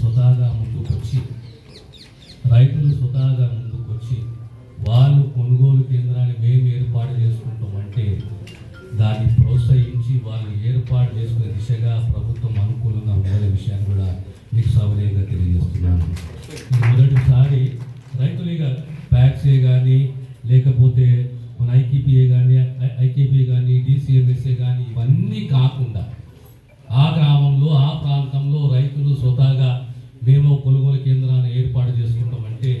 స్వతహాగా ముందుకొచ్చి రైతులు స్వతహాగా ముందుకొచ్చి వాళ్ళు కొనుగోలు కేంద్రాన్ని మేము ఏర్పాటు చేసుకుంటామంటే దాన్ని ప్రోత్సహించి వాళ్ళు ఏర్పాటు చేసుకునే దిశగా ప్రభుత్వం అనుకూలంగా ఉండే విషయాన్ని కూడా మీకు సౌకర్యంగా తెలియజేస్తున్నాను. మొదటిసారి రైతులుగా ప్యాక్సే కానీ లేకపోతే మన ఐకేపీఏ కానీ ఐకేపీఏ కానీ డిసిఎంఎస్ఏ కానీ ఇవన్నీ కాకుండా ఆ ప్రాంతంలో రైతులు స్వతహాగా మేము కొనుగోలు కేంద్రాన్ని ఏర్పాటు చేసుకుంటామంటే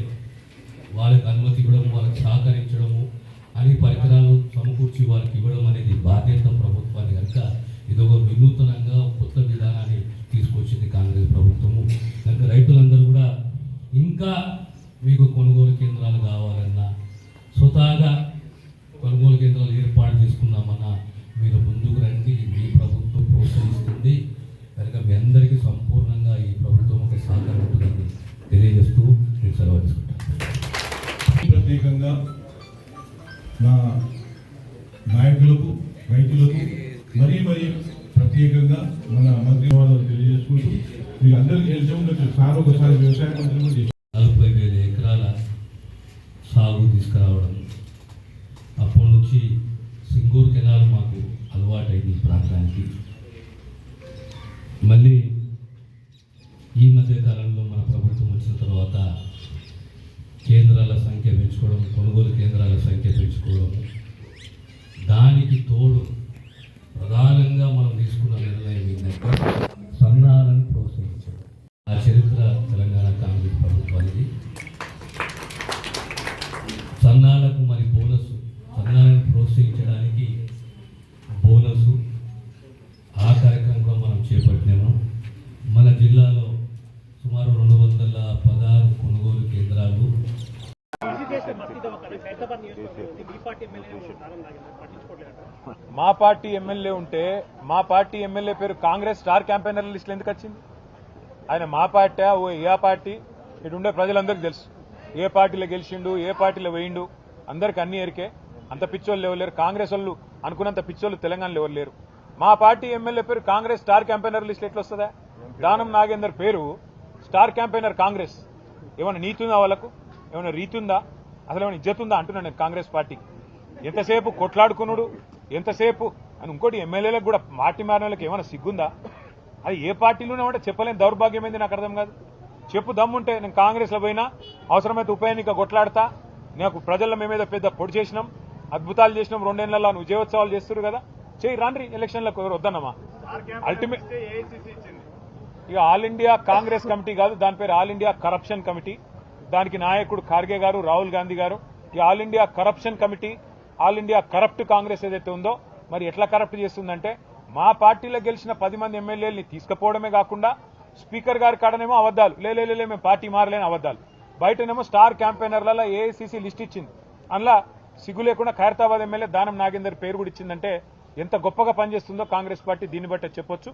వాళ్ళకి అనుమతి ఇవ్వడం వాళ్ళకి సహకరించడము అన్ని పరికరాలు సమకూర్చి వాళ్ళకి ఇవ్వడం అనేది బాధ్యత ప్రభుత్వాన్ని కనుక ఇది ఒక వినూతనంగా కొత్త విధానాన్ని తీసుకొచ్చింది కాంగ్రెస్ ప్రభుత్వము. కనుక రైతులందరూ కూడా ఇంకా మీకు కొనుగోలు కేంద్రాలు కావాలన్నా స్వతహాగా కొనుగోలు కేంద్రాలు ఏర్పాటు చేసుకుందామన్నా మీరు ముందుకు రండి. మీ ప్రభుత్వం ప్రోత్సహిస్తుంది. కనుక మీ అందరికీ సంపూర్ణంగా ఈ ప్రభుత్వం సహకారం ఉంటుందని తెలియజేస్తూ నేను సెలవు తీసుకుంటాను. ప్రత్యేకంగా నా నాయకులకు రైతులకు మరీ మరీ ప్రత్యేకంగా మన మంత్రి వాళ్ళకు తెలియజేసుకుంటూ మీకు అందరికీ తెలిసే ఉండొచ్చు. సార్ ఒకసారి వ్యవసాయ మంత్రి కూడా. నలభై వేల ఎకరాల సాగు తీసుకురావడం. అప్పటి నుంచి సింగూరు కెనాల్ మాకు అలవాటైంది ప్రాంతానికి. మళ్ళీ మధ్యకాలంలో కాలంలో మన ప్రభుత్వం వచ్చిన తర్వాత కేంద్రాల సంఖ్య పెంచుకోవడం కొనుగోలు కేంద్రాల సంఖ్య పెంచుకోవడం దానికి తోడు ప్రధానంగా మనం తీసుకున్న నిర్ణయం ఏంటంటే సన్నాలను ప్రోత్సహించడం. ఆ చరిత్ర తెలంగాణ కాంగ్రెస్ ప్రభుత్వానికి. సన్నాలకు మరి బోనస్ సన్నాలను ప్రోత్సహించడానికి బోనసు. ఆ కార్యక్రమం కూడా మనం చేపట్టినాము. మన జిల్లాలో సుమారు రెండు వందల పదహారు కొనుగోలు కేంద్రాలు. మా పార్టీ ఎమ్మెల్యే ఉంటే మా పార్టీ ఎమ్మెల్యే పేరు కాంగ్రెస్ స్టార్ క్యాంపెయినర్ లిస్టులో ఎందుకు వచ్చింది? ఆయన మా పార్టీ ఓ ఏ పార్టీ? ఇటు ఉండే ప్రజలందరికీ తెలుసు. ఏ పార్టీలో గెలిచిండు ఏ పార్టీలో వేయిండు అందరికి అన్ని ఎరికే అంత పిచ్చోళ్ళు ఎవరు లేరు. కాంగ్రెస్ వాళ్ళు అనుకున్నంత పిచ్చోళ్ళు తెలంగాణలో ఎవరు లేరు. మా పార్టీ ఎమ్మెల్యే పేరు కాంగ్రెస్ స్టార్ క్యాంపెయినర్ లిస్ట్ ఎట్లా వస్తుందా? దానం నాగేందర్ పేరు స్టార్ క్యాంపెయినర్ కాంగ్రెస్. ఏమైనా నీతి ఉందా వాళ్ళకు? ఏమైనా రీతి ఉందా? అసలు ఏమైనా ఇజ్జత్ ఉందా? అంటున్నాను నేను కాంగ్రెస్ పార్టీ. ఎంతసేపు కొట్లాడుకునుడు ఎంతసేపు? అని ఇంకోటి ఎమ్మెల్యేలకు కూడా పార్టీ మారిన వాళ్ళకి ఏమైనా సిగ్గుందా? అది ఏ పార్టీలోనే ఉంటే చెప్పలేని దౌర్భాగ్యం ఏంది నాకు అర్థం కాదు. చెప్పు దమ్ముంటే నేను కాంగ్రెస్లో పోయినా అవసరమైతే ఉప ఎన్నిక కొట్లాడతా. నాకు ప్రజల మేమేదో పెద్ద పొడి చేసినాం అద్భుతాలు చేసినాం రెండేళ్ళలో విజయోత్సవాలు చేస్తున్నారు కదా. చేయి రాండ్రి ఎలక్షన్లకు వద్దన్నమా? అల్టిమేట్ ఇక ఆల్ ఇండియా కాంగ్రెస్ కమిటీ కాదు దాని పేరు ఆల్ ఇండియా కరప్షన్ కమిటీ. దానికి నాయకుడు ఖార్గే గారు రాహుల్ గాంధీ గారు. ఈ all India corruption committee all India corrupt Congress ఏదైతే ఉందో మరి ఎట్లా కరప్ట్ చేస్తుందంటే మా పార్టీలో గెలిచిన పది మంది ఎమ్మెల్యేలని తీసుకుపోవడమే కాకుండా స్పీకర్ గారి కాడనేమో అబద్దాలు లేలే మేము పార్టీ మారలేని అబద్దాలు బయటనేమో స్టార్ క్యాంపెయినర్లలో ఏఐసీసీ లిస్ట్ ఇచ్చింది. అందులో సిగ్గు లేకుండా ఖైరతాబాద్ ఎమ్మెల్యే దానం నాగేందర్ పేరు కూడా ఇచ్చిందంటే ఎంత గొప్పగా పనిచేస్తుందో కాంగ్రెస్ పార్టీ దీన్ని బట్టే చెప్పొచ్చు.